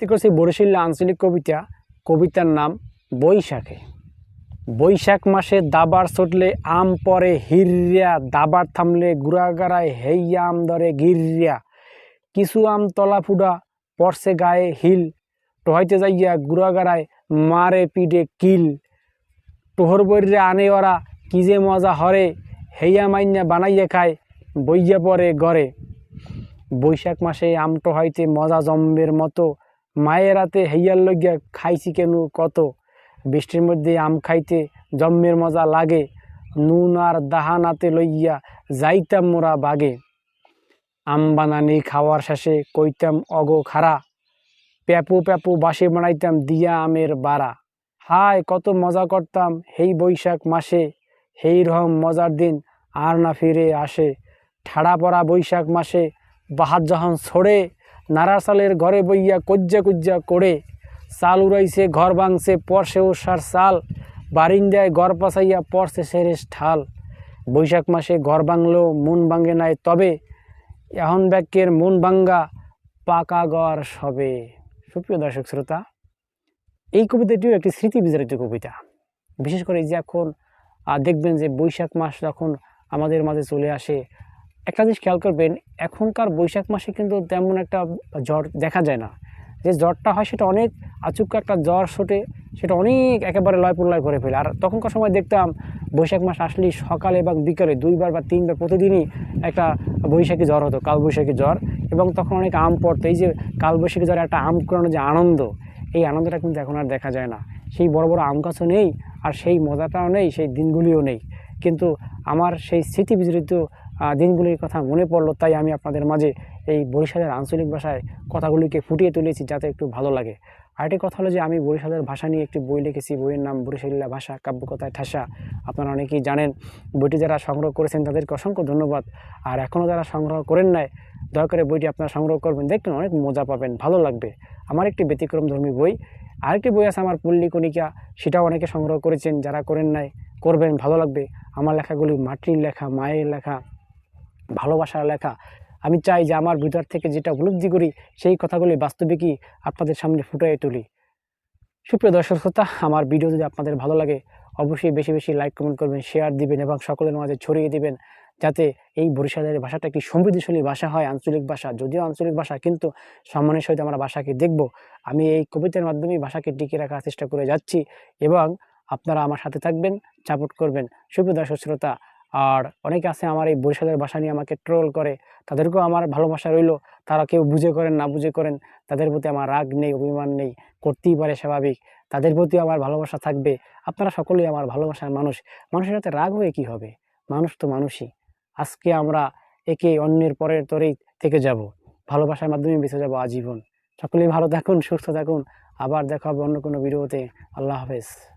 করছি বরিশাল্লা আঞ্চলিক কবিতা, কবিতার নাম বৈশাখে। বৈশাখ মাসে দাবার ছুটলে আম পরে হিরিয়া দাবার থামলে গুড়াগাড়ায় হেইয়া আম ধরে গিরিয়া কিছু আম তলা ফুডা, পড়ছে গায়ে হিল, টোহাইতে যাইয়া গুড়াগাড়ায় মারে পিডে কিল। টোহর বইরে আনে ওরা, কি যে মজা হরে, হেইয়া মাইন্যা বানাইয়া খায়, বইয়া পরে গড়ে বৈশাখ মাসে আমটো হইতে মজা জম্বের মতো মায়ের রাতে হেইয়ার লইয়া খাইছি কেন? কত? বৃষ্টির মধ্যে আম খাইতে জম্মের মজা লাগে, নুন আর দাহানাতে লইয়া যাইতাম মোরা বাগে। আম বানানি খাওয়ার শেষে কইতাম, অগো খারা, প্যাপু প্যাপু বাসে বানাইতাম দিয়া আমের বাড়া হায়, কত মজা করতাম হেই বৈশাখ মাসে, হেই রকম মজার দিন আর না ফিরে আসে। ঠাড়া পড়া বৈশাখ মাসে, বাহাত যখন ছড়ে নাড়া চালের ঘরে বইয়া কজ্জা কুজ্জা করে চাল উড়াইছে, ঘর ভাঙছে, পরশে ওষার চাল, বারিন্দায় ঘর পাসাইয়া পরছে সেরেস ঠাল। বৈশাখ মাসে ঘর ভাঙলেও মন ভাঙে নাই, তবে এখন ব্যাক্যের মন ভাঙ্গা পাকা ঘর সবে। সুপ্রিয় দর্শক শ্রোতা, এই কবিতাটিও একটি স্মৃতি বিজড়িত কবিতা। বিশেষ করে যে এখন দেখবেন যে বৈশাখ মাস যখন আমাদের মাঝে চলে আসে একটা জিনিস খেয়াল করবেন, এখনকার বৈশাখ মাসে কিন্তু তেমন একটা জ্বর দেখা যায় না। যে জ্বরটা হয় সেটা অনেক আচুক্কা একটা জ্বর শোটে সেটা অনেক একেবারে লয় প্রলয় করে ফেলে। আর তখনকার সময় দেখতাম বৈশাখ মাস আসলেই সকালে এবং বিকালে দুইবার বা তিনবার প্রতিদিনই একটা বৈশাখী জ্বর হতো, কালবৈশাখী জ্বর এবং তখন অনেক আম পড়তো। এই যে কালবৈশাখী জ্বরে একটা আম কুড়ানোর যে আনন্দ, এই আনন্দটা কিন্তু এখন আর দেখা যায় না। সেই বড় বড় আম গাছও নেই, আর সেই মজাটাও নেই, সেই দিনগুলিও নেই। কিন্তু আমার সেই স্মৃতি বিজড়িত দিনগুলির কথা মনে পড়ল, তাই আমি আপনাদের মাঝে এই বরিশালের আঞ্চলিক ভাষায় কথাগুলিকে ফুটিয়ে তুলেছি যাতে একটু ভালো লাগে। আরেকটি কথা হলো যে, আমি বরিশালের ভাষা নিয়ে একটি বই লিখেছি, বইয়ের নাম বরিশালীলা ভাষা, কাব্যকথায় ঠাসা। আপনারা অনেকেই জানেন, বইটি যারা সংগ্রহ করেছেন তাদেরকে অসংখ্য ধন্যবাদ। আর এখনও যারা সংগ্রহ করেন নাই, দয়া করে বইটি আপনারা সংগ্রহ করবেন, দেখবেন অনেক মজা পাবেন, ভালো লাগবে। আমার একটি ব্যতিক্রম ধর্মী বই, আরেকটি বই আছে আমার পল্লী কণিকা, সেটাও অনেকে সংগ্রহ করেছেন, যারা করেন নাই, করবেন, ভালো লাগবে। আমার লেখাগুলি মাটির লেখা, মায়ের লেখা ভালোবাসার লেখা। আমি চাই যে আমার ভিতর থেকে যেটা উপলব্ধি করি, সেই কথাগুলি বাস্তবিকই আপনাদের সামনে ফুটিয়ে তুলি। সুপ্রিয় দর্শক শ্রোতা, আমার ভিডিও যদি আপনাদের ভালো লাগে, অবশ্যই বেশি বেশি লাইক, কমেন্ট করবেন, শেয়ার দিবেন এবং সকলের মাঝে ছড়িয়ে দিবেন, যাতে এই বরিশালের ভাষাটা একটি সমৃদ্ধিশালী ভাষা হয়, আঞ্চলিক ভাষা। যদিও আঞ্চলিক ভাষা, কিন্তু সম্মানের সহিত আমরা ভাষাকে দেখব। আমি এই কবিতার মাধ্যমেই ভাষাকে টিকিয়ে রাখার চেষ্টা করে যাচ্ছি এবং আপনারা আমার সাথে থাকবেন সাপোর্ট করবেন। সুপ্রিয় দর্শক শ্রোতা আর অনেকে আছে আমার এই বরিশালের ভাষা নিয়ে আমাকে ট্রোল করে। তাদেরকেও আমার ভালোবাসা রইল। তারা কেউ বুঝে করেন, না বুঝে করেন, তাদের প্রতি আমার রাগ নেই, অভিমান নেই, করতেই পারে স্বাভাবিক। তাদের প্রতি আমার ভালোবাসা থাকবে। আপনারা সকলেই আমার ভালোবাসার মানুষ। মানুষের সাথে রাগ হয়ে কি হবে? মানুষ তো মানুষই। আজকে আমরা একে অন্যের পরের তরেই থেকে যাব। ভালোবাসার মাধ্যমে বেঁচে যাব আজীবন। সকলেই ভালো থাকুন, সুস্থ থাকুন। আবার দেখা হবে অন্য কোনো ভিডিওতে। আল্লাহ হাফেজ।